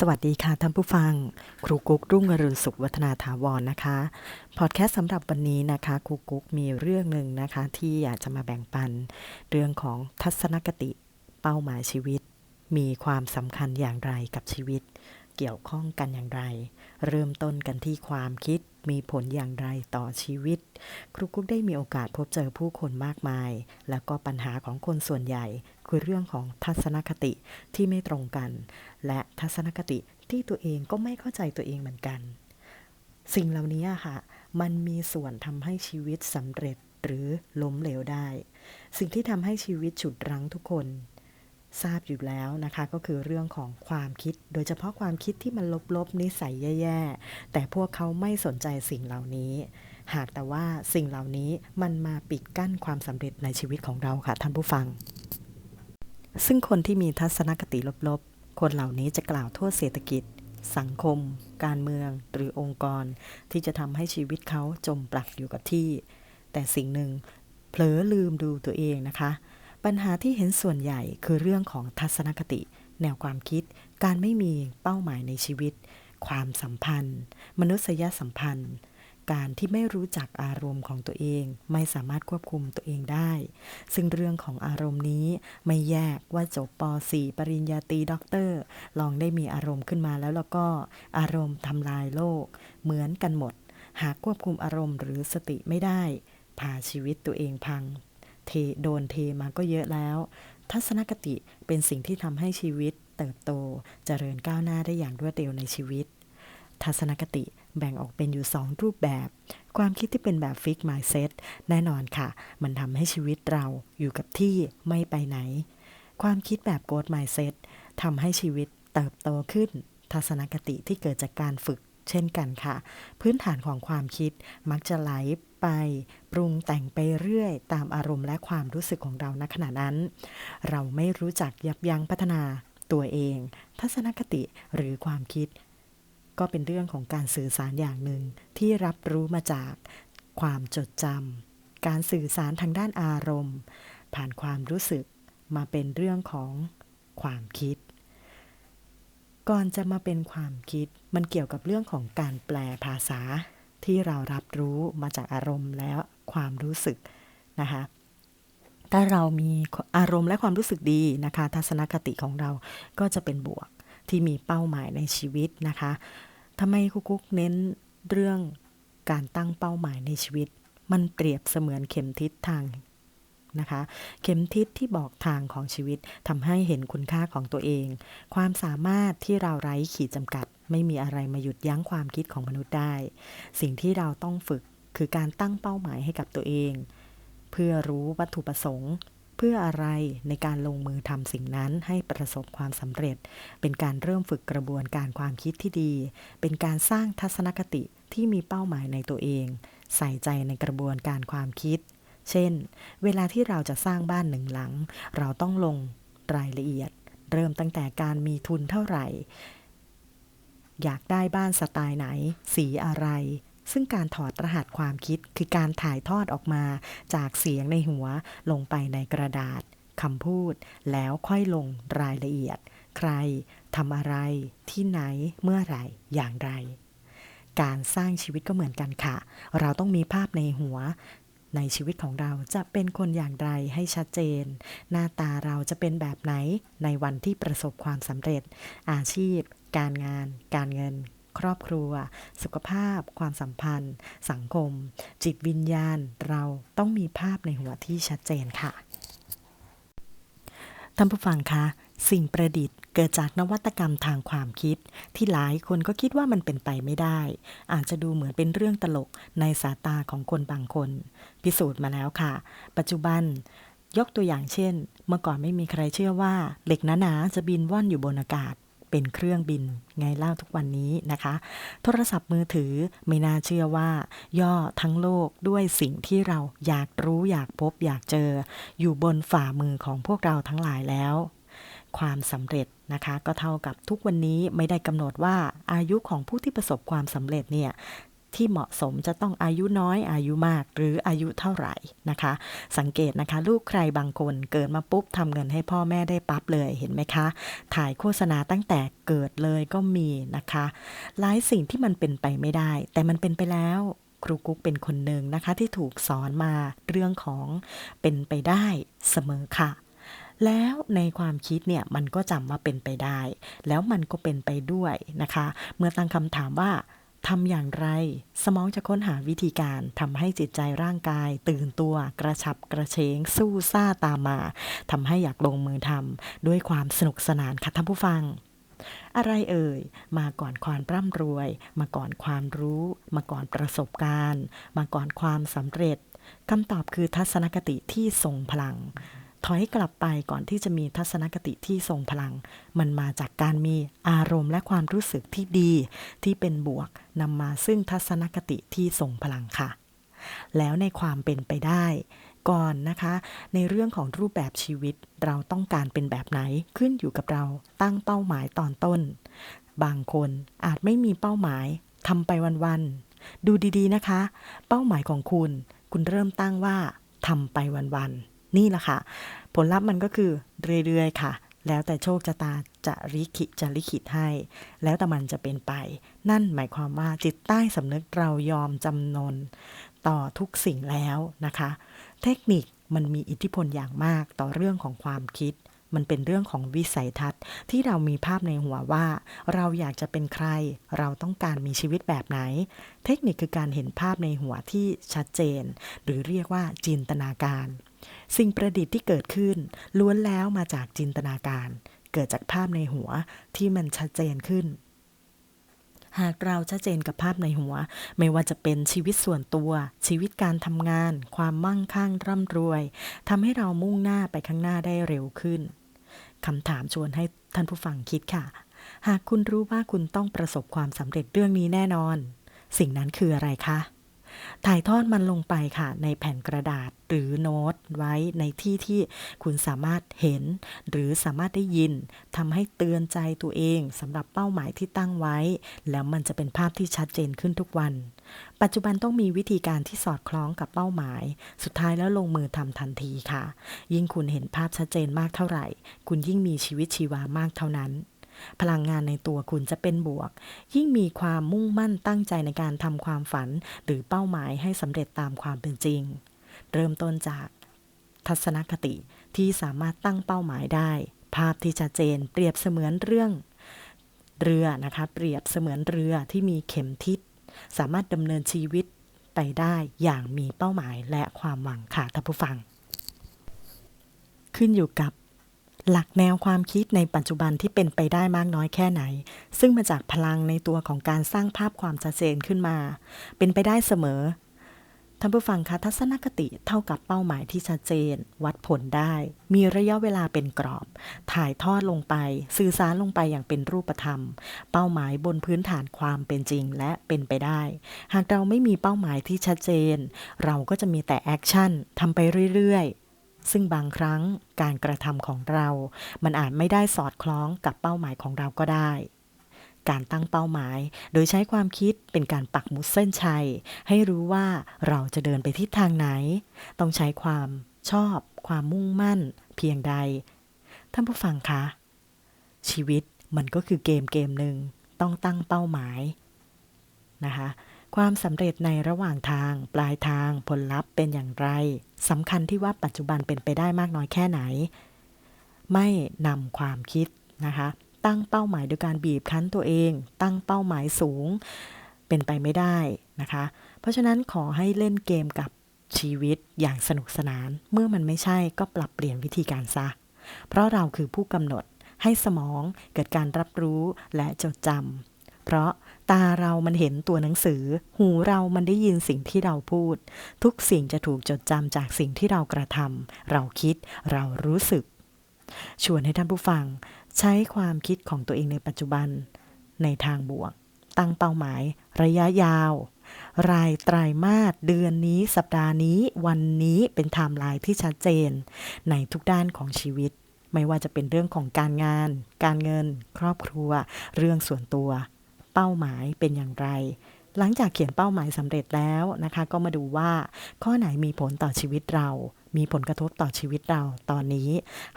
สวัสดีค่ะท่านผู้ฟัง ครูกุ๊กรุ่งอรุณสุขวัฒนาถาวรนะคะ พอดแคสต์สำหรับวันนี้นะคะ ครูกุ๊กมีเรื่องหนึ่งนะคะ ที่อยากจะมาแบ่งปัน เรื่องของทัศนคติเป้าหมายชีวิต มีความสำคัญอย่างไรกับชีวิต เกี่ยวข้องกันอย่างไร เริ่มต้นกันที่ความคิดมีผลอย่างไรต่อชีวิต ครูกุ๊กได้มีโอกาสพบเจอผู้คนมากมาย แล้วก็ปัญหาของคนส่วนใหญ่ คือเรื่องของทัศนคติที่ไม่ตรงกัน และทัศนคติที่ตัวเองก็ไม่เข้าใจตัวเองเหมือนกัน สิ่งเหล่านี้ค่ะ มันมีส่วนทำให้ชีวิตสำเร็จหรือล้มเหลวได้ สิ่งที่ทำให้ชีวิตฉุดรั้งทุกคน ทราบอยู่แล้วนะคะ ก็คือเรื่องของความคิด โดยเฉพาะความคิดที่มันลบๆนิสัยแย่ๆ แต่พวกเขาไม่สนใจสิ่งเหล่านี้ หากแต่ว่าสิ่งเหล่านี้มันมาปิดกั้นความสำเร็จในชีวิตของเราค่ะท่านผู้ฟัง ซึ่งคนที่มีทัศนคติลบๆ คนเหล่านี้จะกล่าวโทษเศรษฐกิจ สังคม การเมือง หรือองค์กร ที่จะทำให้ชีวิตเขาจมปลักอยู่กับที่ แต่สิ่งหนึ่งเผลอลืมดูตัวเองนะคะ ปัญหาที่เห็นส่วนใหญ่คือเรื่องของทัศนคติ แนวความคิด การไม่มีเป้าหมายในชีวิต ความสัมพันธ์ มนุษยสัมพันธ์ การที่ไม่รู้จักอารมณ์ของตัวเอง ไม่สามารถควบคุมตัวเองได้ ซึ่งเรื่องของอารมณ์นี้ไม่แยกว่าจบป .4 ปริญญาตรีด็อกเตอร์ ลองได้มีอารมณ์ขึ้นมาแล้วแล้วก็อารมณ์ทำลายโลก เหมือนกันหมด หากควบคุมอารมณ์หรือสติไม่ได้พาชีวิตตัวเองพัง เทโดนเทมาก็เยอะแล้ว ทัศนคติเป็นสิ่งที่ทำให้ชีวิตเติบโตเจริญก้าวหน้าได้อย่างรวดเร็วในชีวิต ทัศนคติแบ่งออกเป็นอยู่ 2 รูปแบบ ความคิดที่เป็นแบบฟิก mindset แน่นอนค่ะ มันทำให้ชีวิตเราอยู่กับที่ไม่ไปไหน ความคิดแบบ growth mindset ทำให้ชีวิตเติบโตขึ้น ทัศนคติที่เกิดจากการฝึก เช่นกันค่ะ พื้นฐานของความคิดมักจะไหลไปปรุงแต่งไปเรื่อย ตามอารมณ์และความรู้สึกของเราณขณะนั้น เราไม่รู้จักยับยั้งพัฒนาตัวเอง ทัศนคติหรือความคิด ก็เป็นเรื่องของการสื่อสารอย่างหนึ่งที่รับรู้มาจากความจดจำการสื่อสารทางด้านอารมณ์ ผ่านความรู้สึกมาเป็นเรื่องของความคิด ก่อนจะมาเป็นความคิด มันเกี่ยวกับเรื่องของการแปลภาษา ที่เรารับรู้มาจากอารมณ์และความรู้สึกนะคะถ้าเรามีอารมณ์และความรู้สึกดีนะคะ ทัศนคติของเราก็จะเป็นบวกที่มีเป้าหมายในชีวิตนะคะทำไมคุกกุ๊กเน้นเรื่องการตั้งเป้าหมายในชีวิต มันเปรียบเสมือนเข็มทิศทาง นะคะ เข็มทิศที่บอกทางของชีวิตทำให้เห็นคุณค่าของตัวเอง ความสามารถที่เราไร้ขีดจำกัด ไม่มีอะไรมาหยุดยั้งความคิดของมนุษย์ได้ สิ่งที่เราต้องฝึกคือการตั้งเป้าหมายให้กับตัวเอง เพื่อรู้วัตถุประสงค์เพื่ออะไรในการลงมือทำสิ่งนั้นให้ประสบความสำเร็จ เป็นการเริ่มฝึกกระบวนการความคิดที่ดี เป็นการสร้างทัศนคติที่มีเป้าหมายในตัวเอง ใส่ใจในกระบวนการความคิด เช่น เวลาที่เราจะสร้างบ้านหนึ่งหลัง เราต้องลงรายละเอียด เริ่มตั้งแต่การมีทุนเท่าไหร่ อยากได้บ้านสไตล์ไหน สีอะไร ซึ่งการถอดรหัสความคิดคือการถ่ายทอดออกมาจากเสียงในหัวลงไปในกระดาษคำพูด แล้วค่อยลงรายละเอียด ใครทำอะไร ที่ไหนเมื่อไหร่ อย่างไรการสร้างชีวิตก็เหมือนกันค่ะ เราต้องมีภาพในหัว ในชีวิตของเราจะเป็นคนอย่างไรให้ชัดเจน หน้าตาเราจะเป็นแบบไหนในวันที่ประสบความสำเร็จ อาชีพ การงาน การเงิน ครอบครัว สุขภาพ ความสัมพันธ์ สังคม จิตวิญญาณ เราต้องมีภาพในหัวที่ชัดเจนค่ะท่านผู้ฟังคะ สิ่งประดิษฐ์เกิดจากนวัตกรรมทางความคิด ที่หลายคนก็คิดว่ามันเป็นไปไม่ได้ อาจจะดูเหมือนเป็นเรื่องตลกในสายตาของคนบางคน พิสูจน์มาแล้วค่ะ ปัจจุบันยกตัวอย่างเช่น เมื่อก่อนไม่มีใครเชื่อว่า เหล็กหนาๆจะบินว่อนอยู่บนอากาศ เป็นเครื่องบิน ไงเล่าทุกวันนี้นะคะ โทรศัพท์มือถือไม่น่าเชื่อว่า ย่อทั้งโลกด้วยสิ่งที่เราอยากรู้อยากพบอยากเจอ อยู่บนฝ่ามือของพวกเราทั้งหลายแล้ว ความสำเร็จนะคะ ก็เท่ากับทุกวันนี้ไม่ได้กำหนดว่าอายุของผู้ที่ประสบความสำเร็จเนี่ยที่เหมาะสมจะต้องอายุน้อยอายุมากหรืออายุเท่าไหร่นะคะ สังเกตนะคะ ลูกใครบางคนเกิดมาปุ๊บทำเงินให้พ่อแม่ได้ปั๊บเลยเห็นไหมคะ ถ่ายโฆษณาตั้งแต่เกิดเลยก็มีนะคะ หลายสิ่งที่มันเป็นไปไม่ได้ แต่มันเป็นไปแล้วครูกุ๊กเป็นคนหนึ่งนะคะ ที่ถูกสอนมาเรื่องของเป็นไปได้เสมอค่ะ แล้วในความคิดเนี่ยมันก็จำว่าเป็นไปได้ แล้วมันก็เป็นไปด้วยนะคะ เมื่อตั้งคำถามว่าทำอย่างไร สมองจะค้นหาวิธีการทำให้จิตใจร่างกาย ตื่นตัวกระฉับกระเฉงสู้ซ่าตามมาทำให้อยากลงมือทำด้วยความสนุกสนานค่ะท่านผู้ฟัง อะไรเอ่ย มาก่อนความร่ำรวย มาก่อนความรู้ มาก่อนประสบการณ์ มาก่อนความสำเร็จคำตอบคือทัศนคติที่ทรงพลัง ถอยกลับไปก่อนที่จะมีทัศนคติที่ทรงพลัง มันมาจากการมีอารมณ์และความรู้สึกที่ดี ที่เป็นบวกนำมาซึ่งทัศนคติที่ทรงพลังค่ะ แล้วในความเป็นไปได้ ก่อนนะคะ ในเรื่องของรูปแบบชีวิตเราต้องการเป็นแบบไหนขึ้นอยู่กับเราตั้งเป้าหมายตอนต้น บางคนอาจไม่มีเป้าหมายทำไปวันๆดูดีๆนะคะ เป้าหมายของคุณ คุณเริ่มตั้งว่าทำไปวันๆ นี่แหละค่ะ ผลลัพธ์มันก็คือเรื่อยๆค่ะ แล้วแต่โชคชะตาจะริขิจะลิขิตให้ แล้วแต่มันจะเป็นไป นั่นหมายความว่าจิตใต้สำนึกเรายอมจำนน ต่อทุกสิ่งแล้วนะคะ เทคนิคมันมีอิทธิพลอย่างมากต่อเรื่องของความคิด มันเป็นเรื่องของวิสัยทัศน์ ที่เรามีภาพในหัวว่า เราอยากจะเป็นใคร เราต้องการมีชีวิตแบบไหน เทคนิคคือการเห็นภาพในหัวที่ชัดเจน หรือเรียกว่าจินตนาการ สิ่งประดิษฐ์ที่เกิดขึ้น ล้วนแล้วมาจากจินตนาการ เกิดจากภาพในหัวที่มันชัดเจนขึ้น หากเราชัดเจนกับภาพในหัว ไม่ว่าจะเป็นชีวิตส่วนตัว ชีวิตการทำงาน ความมั่งคั่งร่ำรวยทำให้เรามุ่งหน้าไปข้างหน้าได้เร็วขึ้นคำถามชวนให้ท่านผู้ฟังคิดค่ะ หากคุณรู้ว่าคุณต้องประสบความสำเร็จเรื่องนี้แน่นอน สิ่งนั้นคืออะไรคะ ถ่ายทอดมันลงไปค่ะ ในแผ่นกระดาษหรือโน้ตไว้ในที่ที่คุณสามารถเห็น หรือสามารถได้ยินทำให้เตือนใจตัวเองสำหรับเป้าหมายที่ตั้งไว้ แล้วมันจะเป็นภาพที่ชัดเจนขึ้นทุกวัน ปัจจุบันต้องมีวิธีการที่สอดคล้องกับเป้าหมาย สุดท้ายแล้วลงมือทำทันทีค่ะ ยิ่งคุณเห็นภาพชัดเจนมากเท่าไหร่ คุณยิ่งมีชีวิตชีวามากเท่านั้น พลังงานในตัวคุณจะเป็นบวก ยิ่งมีความมุ่งมั่นตั้งใจในการทำความฝัน หรือเป้าหมายให้สำเร็จตามความเป็นจริง เริ่มต้นจากทัศนคติที่สามารถตั้งเป้าหมายได้ ภาพที่ชัดเจนเปรียบเสมือนเรื่องเรือนะคะ เปรียบเสมือนเรือที่มีเข็มทิศ สามารถดำเนินชีวิตไปได้อย่างมีเป้าหมายและความหวังค่ะท่านผู้ฟัง ขึ้นอยู่กับ หลักแนวความคิดในปัจจุบันที่เป็นไปได้มากน้อยแค่ไหน ซึ่งมาจากพลังในตัวของการสร้างภาพความชัดเจนขึ้นมา เป็นไปได้เสมอท่านผู้ฟังคะทัศนคติเท่ากับเป้าหมายที่ชัดเจน วัดผลได้ มีระยะเวลาเป็นกรอบ ถ่ายทอดลงไป สื่อสารลงไปอย่างเป็นรูปธรรม เป้าหมายบนพื้นฐานความเป็นจริงและเป็นไปได้ หากเราไม่มีเป้าหมายที่ชัดเจน เราก็จะมีแต่แอคชั่นทำไปเรื่อยๆ ซึ่งบางครั้งการกระทำของเรา มันอาจไม่ได้สอดคล้องกับเป้าหมายของเราก็ได้ การตั้งเป้าหมาย โดยใช้ความคิดเป็นการปักหมุดเส้นชัย ให้รู้ว่าเราจะเดินไปทิศทางไหน ต้องใช้ความชอบ ความมุ่งมั่น เพียงใด ท่านผู้ฟังคะ ชีวิตมันก็คือเกมเกมหนึ่งต้องตั้งเป้าหมายนะคะ ความสำเร็จในระหว่างทาง ปลายทางผลลัพธ์เป็นอย่างไรสำคัญที่ว่าปัจจุบันเป็นไปได้มากน้อยแค่ไหน ไม่นำความคิดนะคะ ตั้งเป้าหมายโดยการบีบคั้นตัวเอง ตั้งเป้าหมายสูงเป็นไปไม่ได้นะคะ เพราะฉะนั้นขอให้เล่นเกมกับชีวิตอย่างสนุกสนาน เมื่อมันไม่ใช่ก็ปรับเปลี่ยนวิธีการซะ เพราะเราคือผู้กำหนดให้สมองเกิดการรับรู้และจดจำเพราะ ตาเรามันเห็นตัวหนังสือ หูเรามันได้ยินสิ่งที่เราพูด ทุกสิ่งจะถูกจดจำจากสิ่งที่เรากระทำเราคิดเรารู้สึก ชวนให้ท่านผู้ฟัง ใช้ความคิดของตัวเองในปัจจุบัน ในทางบวก ตั้งเป้าหมาย ระยะยาว รายไตรมาสเดือนนี้ สัปดาห์นี้ วันนี้เป็นไทม์ไลน์ที่ชัดเจน ในทุกด้านของชีวิต ไม่ว่าจะเป็นเรื่องของการงาน การเงิน ครอบครัว เรื่องส่วนตัว เป้าหมายเป็นอย่างไร หลังจากเขียนเป้าหมายสำเร็จแล้วนะคะ ก็มาดูว่าข้อไหนมีผลต่อชีวิตเรา มีผลกระทบต่อชีวิตเราตอนนี้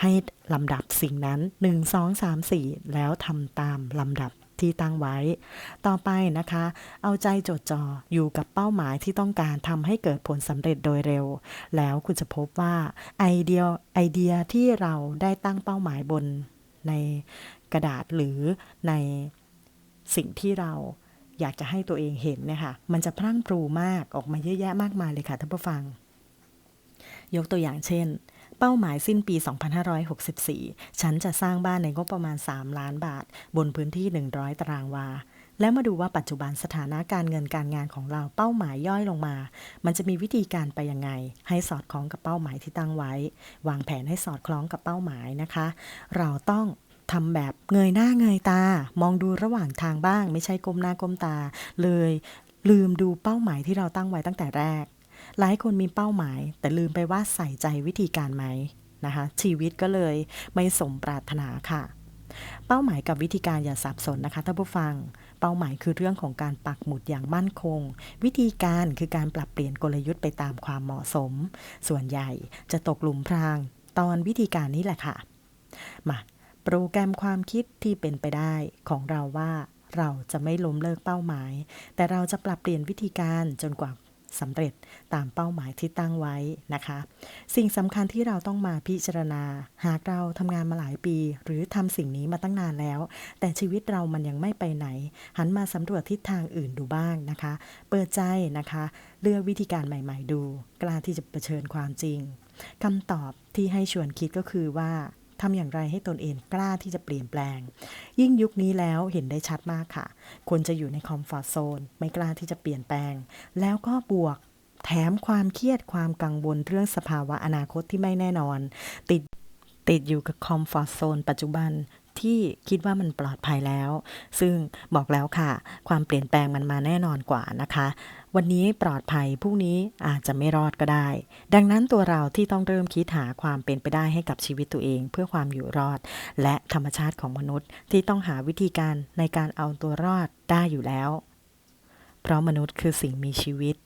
ให้ลำดับสิ่งนั้น 1 2 3 4 แล้วทำตามลำดับที่ตั้งไว้ ต่อไปนะคะ เอาใจจดจ่ออยู่กับเป้าหมายที่ต้องการทำให้เกิดผลสำเร็จโดยเร็ว แล้วคุณจะพบว่าไอเดียไอเดียที่เราได้ตั้งเป้าหมายบนในกระดาษหรือใน สิ่งที่เราอยากจะให้ตัวเองเห็นเนี่ยค่ะมันจะพรั่งพรูมากออกมาเยอะแยะมากมายเลยค่ะท่านผู้ฟัง ยกตัวอย่างเช่น เป้าหมายสิ้นปี 2564 ฉันจะสร้างบ้านในงบประมาณ 3 ล้านบาท บนพื้นที่ 100 ตารางวา แล้วมาดูว่าปัจจุบันสถานะการเงินการงานของเราเป้าหมายย่อยลงมา มันจะมีวิธีการไปยังไง ให้สอดคล้องกับเป้าหมายที่ตั้งไว้ วางแผนให้สอดคล้องกับเป้าหมายนะคะ เราต้อง ทำแบบเงยหน้าเงยตา มองดูระหว่างทางบ้าง ไม่ใช่ก้มหน้าก้มตา เลยลืมดูเป้าหมายที่เราตั้งไว้ตั้งแต่แรก หลายคนมีเป้าหมาย แต่ลืมไปว่าใส่ใจวิธีการไหมนะคะ ชีวิตก็เลยไม่สมปรารถนาค่ะ เป้าหมายกับวิธีการอย่าสับสนนะคะท่านผู้ฟัง เป้าหมายคือเรื่องของการปักหมุดอย่างมั่นคง วิธีการคือการปรับเปลี่ยนกลยุทธ์ไปตามความเหมาะสม ส่วนใหญ่จะตกหลุมพราง ตอนวิธีการนี้แหละค่ะ มา โปรแกรมความคิดที่เป็นไปได้ของเราว่าเราจะไม่ล้มเลิกเป้าหมาย แต่เราจะปรับเปลี่ยนวิธีการจนกว่าสำเร็จตามเป้าหมายที่ตั้งไว้นะคะ สิ่งสำคัญที่เราต้องมาพิจารณา หากเราทำงานมาหลายปี หรือทำสิ่งนี้มาตั้งนานแล้ว แต่ชีวิตเรามันยังไม่ไปไหน หันมาสำรวจทิศทางอื่นดูบ้างนะคะ เปิดใจนะคะ เลือกวิธีการใหม่ ๆ ดู กล้าที่จะเผชิญความจริงคำตอบที่ให้ชวนคิดก็คือว่า ทำอย่างไรให้ตนเองกล้าที่จะเปลี่ยนแปลง ยิ่งยุคนี้แล้วเห็นได้ชัดมากค่ะ ควรจะอยู่ในคอมฟอร์ทโซนไม่กล้าที่จะเปลี่ยนแปลง แล้วก็บวกแถมความเครียดความกังวลเรื่องสภาวะอนาคตที่ไม่แน่นอน ติดติดอยู่กับคอมฟอร์ทโซนปัจจุบัน ที่คิดว่ามันปลอดภัยแล้ว ซึ่งบอกแล้วค่ะ ความเปลี่ยนแปลงมันมาแน่นอนกว่านะคะ วันนี้ปลอดภัยพรุ่งนี้อาจจะไม่รอดก็ได้ ดังนั้นตัวเราที่ต้องเริ่มคิดหาความเป็นไปได้ให้กับชีวิตตัวเอง เพื่อความอยู่รอด และธรรมชาติของมนุษย์ ที่ต้องหาวิธีการในการเอาตัวรอดได้อยู่แล้ว เพราะมนุษย์คือสิ่งมีชีวิต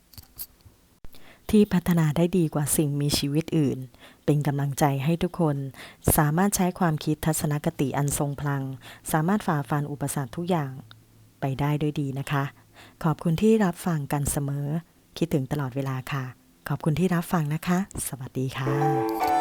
ที่พัฒนาได้ดีกว่าสิ่งมีชีวิตอื่น เป็นกำลังใจให้ทุกคน สามารถใช้ความคิดทัศนคติอันทรงพลัง สามารถฝ่าฟันอุปสรรคทุกอย่างไปได้ด้วยดีนะคะ ขอบคุณที่รับฟังกันเสมอ คิดถึงตลอดเวลาค่ะ ขอบคุณที่รับฟังนะคะ สวัสดีค่ะ